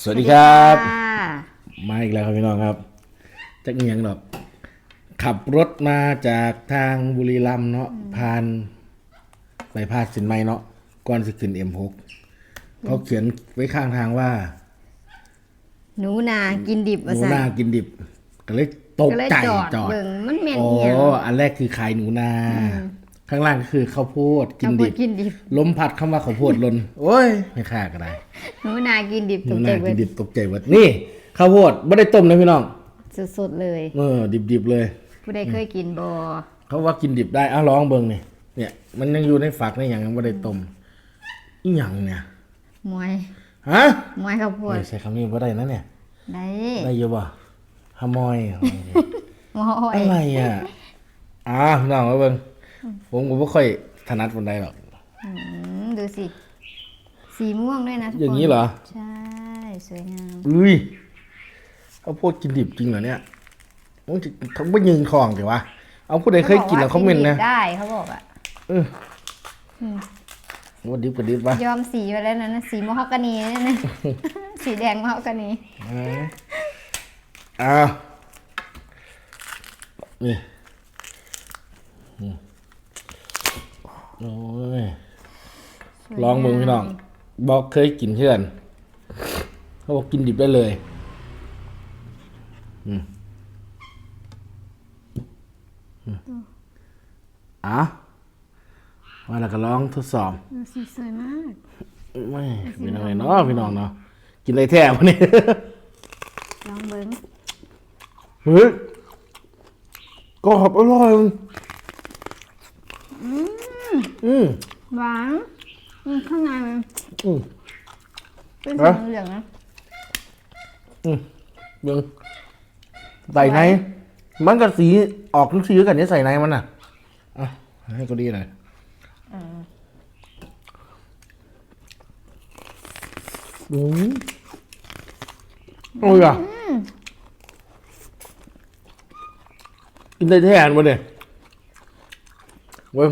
สวัสดีครับค่ะมาอีกแล้วครับพี่น้องครับจักเงียงดอกขับรถมาจากทางบุรีรัมย์เนาะผ่านไปพาดสินไม้เนาะก่อนสิขึ้นเอ็มหกเขาเขียนไว้ข้างทางว่า หนูนากินดิบหว่านูซั่นนากินดิบ ก็เลยตกก็เลยใจจอดจอดเบิ่งมันแม่นโอ้เหี่ยงอันแรกคือขายหนูนา ข้างล่างก็คือข้าวโพดกินเอาดิพูบกินดิบล้มพัดเข้ามาข้าวโพดหลนโอ้ยไม่ค่าก็ได้หนูนากินดิบหตนูกใจนาเบิกิดนดิบตกใจหมดนี่ข้าวโพดไม่ได้ต้มนะพี่น้องสดๆเลยเออดิบๆเลย ผู้ใดเคยกินบ่เขาว่ากินดิบได้อ้าวลองเบิ่งนี่เนี่ย มันยังอยู่ในฝักในอย่างยังไม่ได้ต้มอีหยังเนี่ยมวยฮะมวยข้าวโพดไม่ใช่คำนี้บ่ได้นะเนี่ยได้ได้อยู่บ่ฮามอยมอยอะไรอะอ่าพี่น้องมาเบิ่ง ผมก็บ่ค่อยถนัดปานใดหรอก อืมดูสิ สีม่วงด้วยนะทุกคนอย่างนี้เหรอ ใช่ สวยงาม อุ้ยข้าวโพดกินดิบจริงเหรอเนี่ยมันจะเขาบ่ยืนคองจังวะเอาผู้ใดเคยกินแล้วคอมเมนต์นะขาบอกว่ากิดิบได้เขาบอกอะเออว่าดิบก็ดิบวะยอมสีไปแล้วนะนะสีมะฮอกกานีนี่นะ สีแดงมะฮอกกานีอ่าอ้าวนี่อืม โอ้ยลองมึงพี่น้อง บอกเคยกินเชื่อนเขาบอกกินดิบได้เลย อืมอืมอะว่าแล้วก็ลองทดสอบสีสวยมาก ไม่เป็นอะไรเนาะพี่น้องเนาะกินอะไรแท้วะเนี่ย ลองเบิ้งเฮ้ยกรอบอร่อย อืมหวานอืมข้างในมันอืม เป็นฮะสีเหลืองนะ อืมเบิ่งใส่ใน มันกับสีออกทุกสีกันเนี่ยใส่ในมันน่ะอะให้ก็ดีหน่อยอืมโอ้ยอะกินได้แท้อันวะเนี่ยเว้ย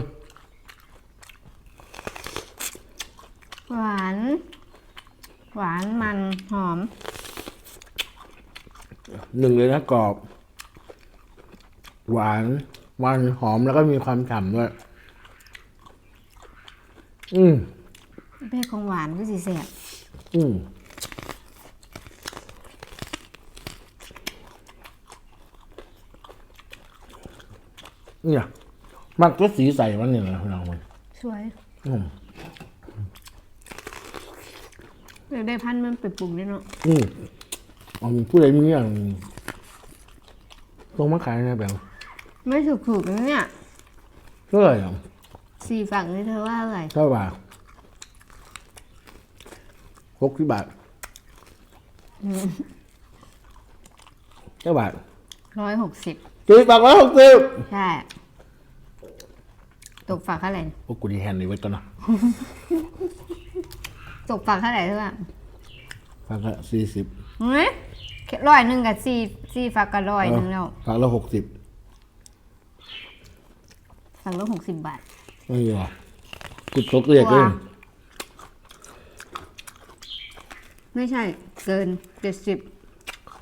หวาน หวานมันหอม หนึ่งเลยนะกรอบ หวานมันหอมแล้วก็มีความฉ่ำด้วย อืมเพศของหวานก็สีแสบอืมเนี่ยมันก็สีใสมันเนี่ยนะเรามันสวยอืมเดี๋ยวได้พันธุ์มันไปปรุงได้เนาะอืม เอาผู้ใดมีอย่างต้องมาขายนะแบบไม่ถูกถูกๆนะเนี่ยเท่าไหร่อะสี่ฝั่งนี่เธอว่าอะไรเท่าบาทหกสิบบาทเท่าบาทร้อยหกสิบสี่บาทร้อยหกสิบใช่ตกฝั่งเท่าไหร่โอ้กูดีแฮนด์นี่ไว้ก่อนนะตกฝั่งเท่าไหร่เท่าไหร่ฟังละสี่สิบเฮ้ย ร้อยหนึ่งกับสี่สี่ฝั่งกับร้อยหนึ่งแล้วฟังละหกสิบฝั่งละหกสิบบาทไม่เหรอกูตกเรียกเลยว้าไม่ใช่ เกินเจ็ดสิบ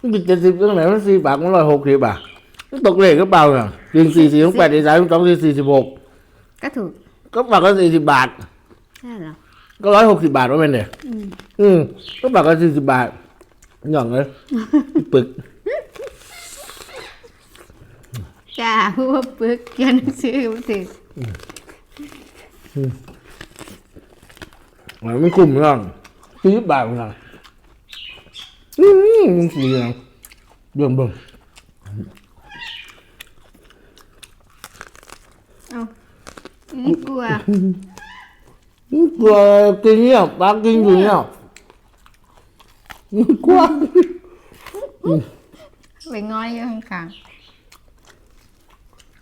มันเป็นเจ็ดสิบตั้งไหนมันสี่บาทมันร้อยหกสิบอะมันตกเลขก็เปล่าเนี่ยยิงสี่สี่แปดสี่สามสองสี่สี่สิบหกก็ถูก ก็บาทก็สี่สิบบาทใช่เหรอก็ร้อยหกสิบบาทว่าเป็นเนี่ยอืมก็บาทก็สี่สิบบาท หย่องเลยปึกจ้าพูดว่าปึกเขียนหนังสือมาถึงมันไม่คุ้มหรอกสี่สิบบาทเหมือนกันอืมมันสี่เหลืองเบิ่งเบิ่งเอานี่กลัวกลัวกินเงียบปากกินอยู่เงียบ กลัวไปง้อยอยู่ข้าง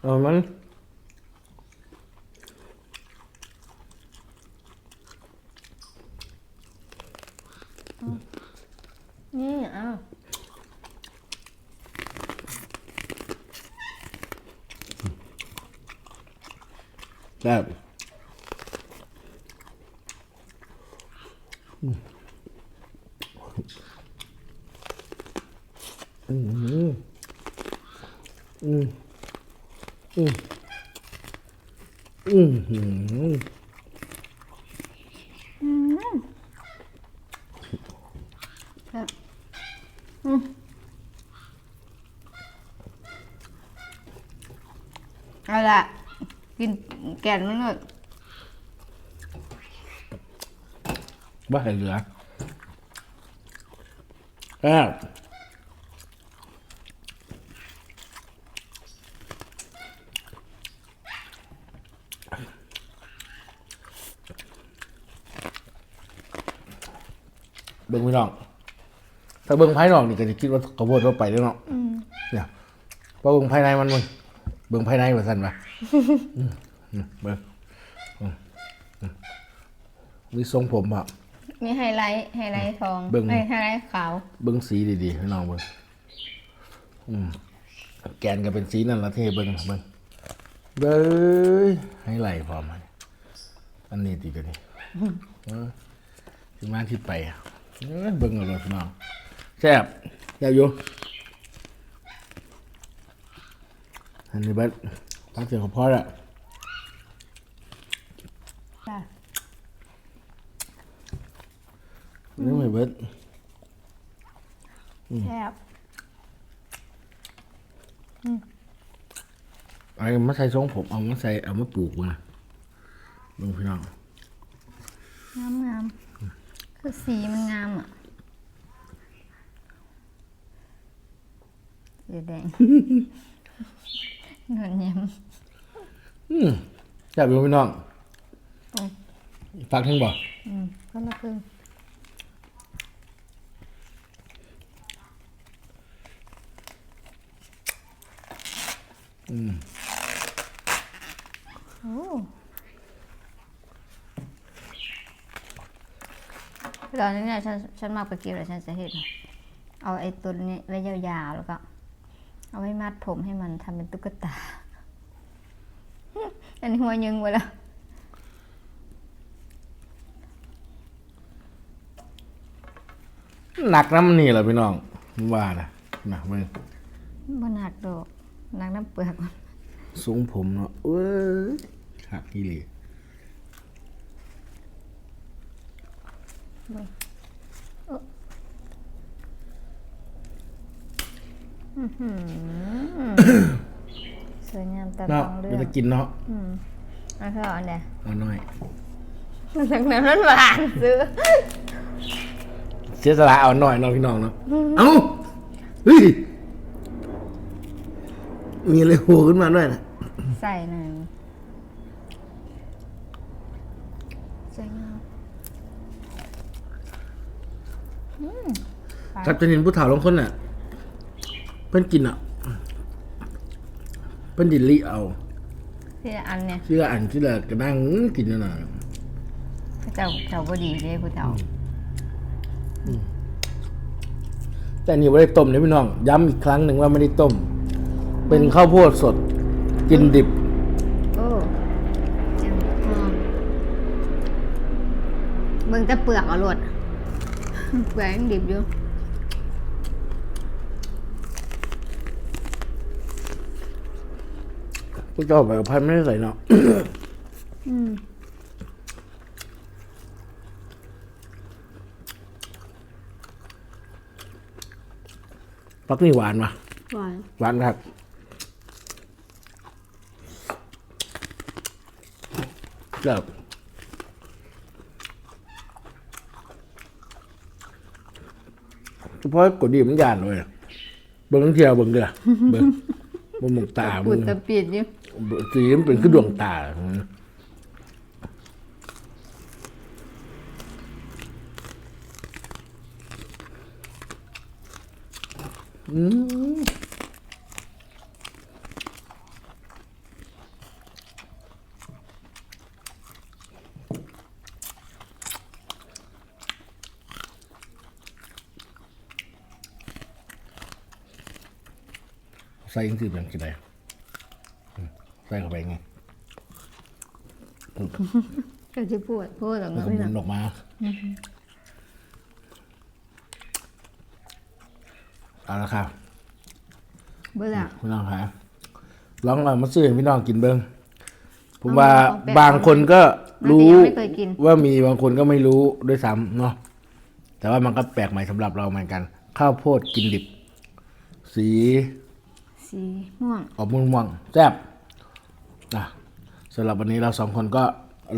เออมันๆนี่เอ้าแบบ อืมอืมอืมอืมอืมครับอืมเอาละกินแก่นมันหมดว่าเหลือ อาเบิ่งไม่น้อง ถ้าเบิ่งภายนอกนี่ก็จะคิดว่าข้าวโพดทั่วไปแล้วเนาะเนี่ยพอเบิ่งภายในมันมึงเบิ่งภายในว่าสั่นปะเบิ่งอือืมมีทรงผมอะ มีไฮไลท์ไฮไลท์ทองเบิ่ง เอ้ยไฮไลท์ขาว เบิ้งสีดีๆให้น้องเบิ้งอืมแกนก็เป็นสีนั่นละที่ให้เบิ้งเบิ้งเบ้ยให้ไหลพร้อมมันอันนี้ดีกันนี่เออที่มาที่ไปอะเอ้ยเบิ้งเอาเลยพี่น้องแซ่บแซ่บอยู่อันนี้เบิ้งตั้งเสียงของพ่อละ จ้ะ นี่ไม่เบิ้งแซ่บไอ้มาใส่ทรงผมเอามาใส่เอามาปลูกมาเบิ้งพี่น้องงามงามคือสีมันงามอะสีแดงเงินเยี่ยมอืมแซ่บอยู่พี่น้องอืมฝากทั้งบ่อืมก็ละคือ อืมโอ้ตอนนี้เนี่ยฉันฉันมาไปกินแล้วฉันจะเห็นเอาไอ้ตัวนี้ไว้ยาวๆแล้วก็ เอาไว้มัดผมให้มันทำเป็นตุ๊กตา อันนี้หัวยึงไว้แล้วหนักน้ำนี่แหละพี่น้องว่านะนะมึงบนหักดอก หนักน้ำเปลือกมันสูงผมเนาะเอ้ยหักอีหลีสวยงามตามเนาะท้องเรื่เดี๋ยวองจะกินเนาะอืมเอันนี้เอาอันเดียวเอาหน่อยจากนั้นมันหวานซื้อเสียสละเอาหน่อยเนาะพี่น้องเนาะ เอ้าเฮ้ย มีอะไรโผล่ขึ้นมาด้วยนะใส่หน่อยสวยงามอืมครับจะเห็นผู้ถ่าลงคนน่ะ เพิ่นกินอะ เพิ่นดินลิเอาที่อันเนี่ยเชื่ออันที่ละก็นั่งกินนั่นน่ะพระเจ้าเจ้าบดีเลยพระเจ้าแต่อันนี่ไม่ได้ต้มนะพี่น้อง ย้ำอีกครั้งหนึ่งว่าไม่ได้ต้ม เป็นข้าวโพดสดกินดิบ โอ้จังหอมเบิ่งแต่เปลือกเอาโลดเปลือกยังดิบอยู่พวกเจ้าแบบพันไม่ได้ใส่เนาะอืมปักนี่หวานมาหวาน หวานครับ เลิกเฉพาะกดดีมันยานเลยเบิ่งเที่ยวเบิ่งเด้อเบิ่งบ่หมกตาปุเบิ่ดงตะปีดอยู่สีมันเป็นคือดวงตาอืม ส่ยังคือเป็นกี่ไดอืมใส่เข้าไปไงก็จะปวดพูดออกแล้วมาก็ไม่หมุหนันกออกมาเอาละครับเบื่อพี่น้องครับลองเอามาซื้อให้พี่น้องกินเบิ้งผมว่าเอาของแปลกบางคนก็รู้บางทียังไม่เคยกินว่ามีบางคนก็ไม่รู้ด้วยซ้ำเนาะแต่ว่ามันก็แปลกใหม่สำหรับเราเหมือนกัน ข้าวโพดกินดิบ สี สีม่วงออกม่วงๆแซ่บอะสำหรับวันนี้เราสองคนก็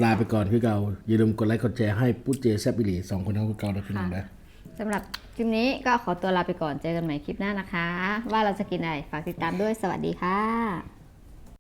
ลาไปก่อนคือเก่าอย่าลืมกดไลค์กดแชร์ให้ปุ๊เจแซ่บอีหลีสองคนทั้งคือเก่าและพี่น้องนะสำหรับคลิปนี้ก็ขอตัวลาไปก่อนเจอกันใหม่คลิปหน้านะคะ ว่าเราจะกินอะไรฝากติดตามด้วยสวัสดีค่ะ